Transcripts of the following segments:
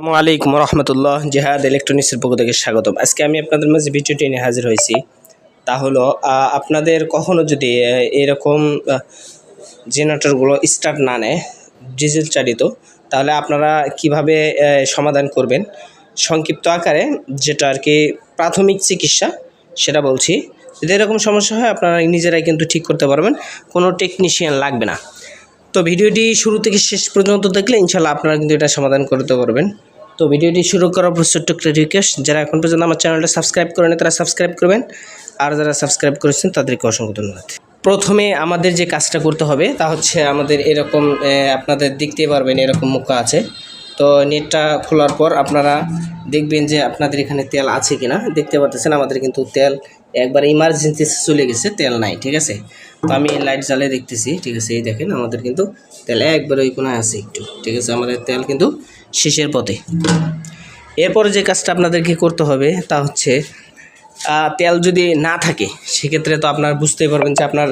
আসসালামু আলাইকুম রহমতুল্লাহ জেহাদ ইলেকট্রনিক্সের পক্ষ থেকে স্বাগতম। আজকে আমি আপনাদের মাঝে ভিডিওটি নিয়ে হাজির হয়েছি। তা হলো আপনাদের কখনো যদি এরকম জেনারেটরগুলো স্টার্ট না নেয়, ডিজেল চালিত, তাহলে আপনারা কীভাবে সমাধান করবেন? সংক্ষিপ্ত আকারে যেটা আর কি প্রাথমিক চিকিৎসা, সেটা বলছি। যদি এরকম সমস্যা হয়, আপনারা নিজেরাই কিন্তু ঠিক করতে পারবেন, কোনো টেকনিশিয়ান লাগবে না। তো ভিডিওটি শুরু থেকে শেষ পর্যন্ত দেখলে ইনশাল্লাহ আপনারা কিন্তু এটা সমাধান করতে পারবেন। তো ভিডিওটি শুরু করার পর ছোট্ট একটা রিকোয়েস্ট যারা এখন পর্যন্ত আমার চ্যানেলটা সাবস্ক্রাইব করেন, তারা সাবস্ক্রাইব করবেন। আর যারা সাবস্ক্রাইব করেছেন, তাদেরকে অসংখ্য ধন্যবাদ। প্রথমে আমাদের যে কাজটা করতে হবে, তা হচ্ছে আমাদের এরকম আপনাদের দেখতে পারবেন এরকম মুখা আছে। তো নেটটা খোলার পর আপনারা দেখবেন যে আপনাদের এখানে তেল আছে কি না দেখতে পাচ্ছেন আমাদের কিন্তু তেল একবার ইমার্জেন্সি চলে গেছে, তেল নাই, ঠিক আছে? তো আমি লাইট জ্বালিয়ে দেখতেছি, ঠিক আছে? এই দেখেন আমাদের কিন্তু তেল একবার ওই কোনায় আছে একটু, ঠিক আছে? আমাদের তেল কিন্তু শেষের পথে। এরপরে যে কাজটা আপনাদেরকে করতে হবে তা হচ্ছে তেল যদি না থাকে, সেক্ষেত্রে তো আপনার বুঝতেই পারবেন যে আপনার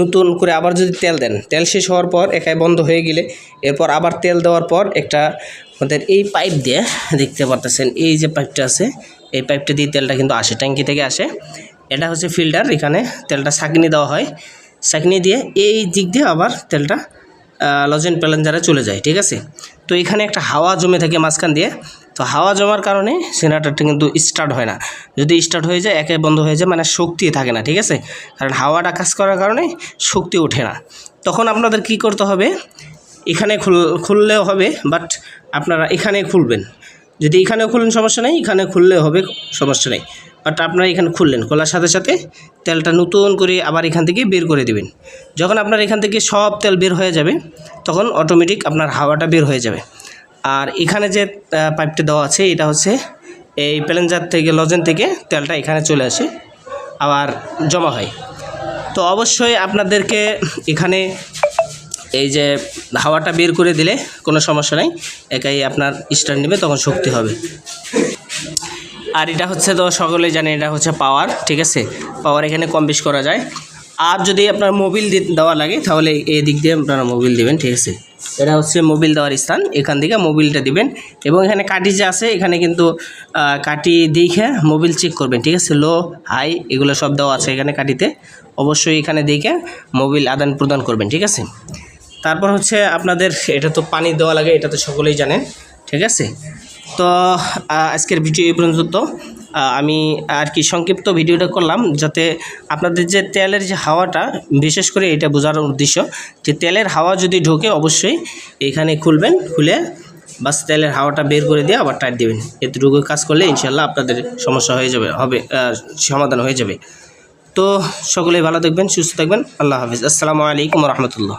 নতুন করে আবার যদি তেল দেন, তেল শেষ হওয়ার পর একাই বন্ধ হয়ে গেলে, এরপর আবার তেল দেওয়ার পর একটা আমাদের এই পাইপ দিয়ে দেখতে পারতেছেন, এই যে পাইপটা আছে, এই পাইপটা দিয়ে তেলটা কিন্তু আসে, ট্যাঙ্কি থেকে আসে। এটা হচ্ছে ফিল্টার, এখানে তেলটা ছাঁকনি দেওয়া হয়। ছাঁকনি দিয়ে এই দিক দিয়ে আবার তেলটা লজেন প্যালেঞ্জারে চলে যায়, ঠিক আছে? তো এখানে একটা হাওয়া জমে থাকে মাঝখান দিয়ে। তো হাওয়া জমার কারণে জেনারেটরটা কিন্তু স্টার্ট হয় না। যদি স্টার্ট হয়ে যায়, একে বন্ধ হয়ে যায় মানে শক্তি থাকে না, ঠিক আছে? কারণ হাওয়াটা কাজ করার কারণে শক্তি ওঠে না। তখন আপনাদের কি করতে হবে, এখানে খুল, খুললেও হবে বাট আপনারা এখানে খুলবেন। যদি এখানেও খুললেন সমস্যা নেই, এখানে খুললেও হবে সমস্যা নেই। বাট আপনারা এখানে খুললেন, খোলার সাথে সাথে তেলটা নতুন করে আবার এখান থেকে বের করে দিবেন। যখন আপনার এখান থেকে সব তেল বের হয়ে যাবে, তখন অটোমেটিক আপনার হাওয়াটা বের হয়ে যাবে। আর এখানে যে পাইপটা দেওয়া আছে, এটা হচ্ছে এই প্যালেঞ্জার থেকে, লজেন থেকে তেলটা এখানে চলে আসে, আবার জমা হয়। তো অবশ্যই আপনাদেরকে এখানে এই যে হাওয়াটা বের করে দিলে কোনো সমস্যা নেই, একাই আপনার স্টার্ট নেবে, তখন শক্তি হবে। আর এটা হচ্ছে তো সকলেই জানে, এটা হচ্ছে পাওয়ার ঠিক আছে? পাওয়ার এখানে কম বেশ করা যায়। আর যদি আপনার মোবিল দেওয়া লাগে, তাহলে এই দিক দিয়ে আপনারা মোবিল দেবেন, ঠিক আছে? এটা হচ্ছে মোবিল দেওয়ার স্থান, এখান থেকে মোবিলটা দিবেন। এবং এখানে কাটি যে আছে, এখানে কিন্তু কাঠি দেখে মোবিল চেক করবেন, ঠিক আছে? লো হাই এগুলো সব দেওয়া আছে এখানে কাটিতে অবশ্যই এখানে দেখে মোবিল আদান প্রদান করবেন, ঠিক আছে? তারপর হচ্ছে আপনাদের, এটা তো পানি দেওয়া লাগে, এটা তো সকলেই জানেন, ঠিক আছে? তো আজকের ভিডিও এই পর্যন্ত। আমি আর কি সংক্ষিপ্ত ভিডিওটা করলাম যাতে আপনাদের যে তেলের যে হাওয়াটা, বিশেষ করে এটা বোঝার উদ্দেশ্য, যে তেলের হাওয়া যদি ঢোকে অবশ্যই এখানে খুলবেন, খুলে বাস তেলের হাওয়াটা বের করে দিয়ে আবার টাইট দেবেন। এতটুকু কাজ করলে ইনশাল্লাহ আপনাদের সমস্যা হয়ে যাবে, হবে সমাধান হয়ে যাবে। তো সকলেই ভালো থাকবেন, সুস্থ থাকবেন, আল্লাহ হাফিজ। আসসালামু আলাইকুম রহমতুল্লাহ।